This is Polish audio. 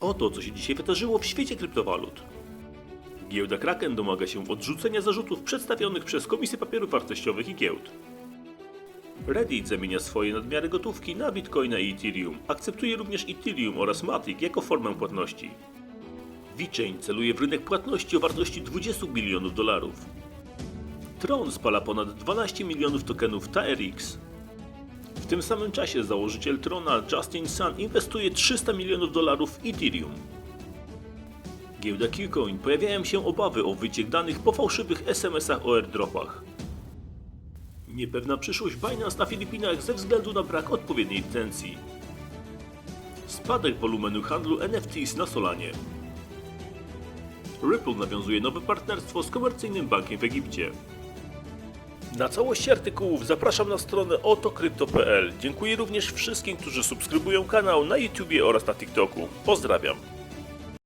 Oto co się dzisiaj wydarzyło w świecie kryptowalut. Giełda Kraken domaga się odrzucenia zarzutów przedstawionych przez Komisję Papierów Wartościowych i Giełd. Reddit zamienia swoje nadmiary gotówki na Bitcoina i Ethereum. Akceptuje również Ethereum oraz Matic jako formę płatności. VeChain celuje w rynek płatności o wartości 20 bilionów dolarów. Tron spala ponad 12 milionów tokenów TRX. Tym samym czasie założyciel Trona Justin Sun inwestuje 300 milionów dolarów w Ethereum. Giełda Qcoin pojawiają się obawy o wyciek danych po fałszywych SMS-ach o airdropach. Niepewna przyszłość Binance na Filipinach ze względu na brak odpowiedniej licencji. Spadek wolumenu handlu NFTs na Solanie. Ripple nawiązuje nowe partnerstwo z komercyjnym bankiem w Egipcie. Na całość artykułów zapraszam na stronę otokrypto.pl. Dziękuję również wszystkim, którzy subskrybują kanał na YouTubie oraz na TikToku. Pozdrawiam.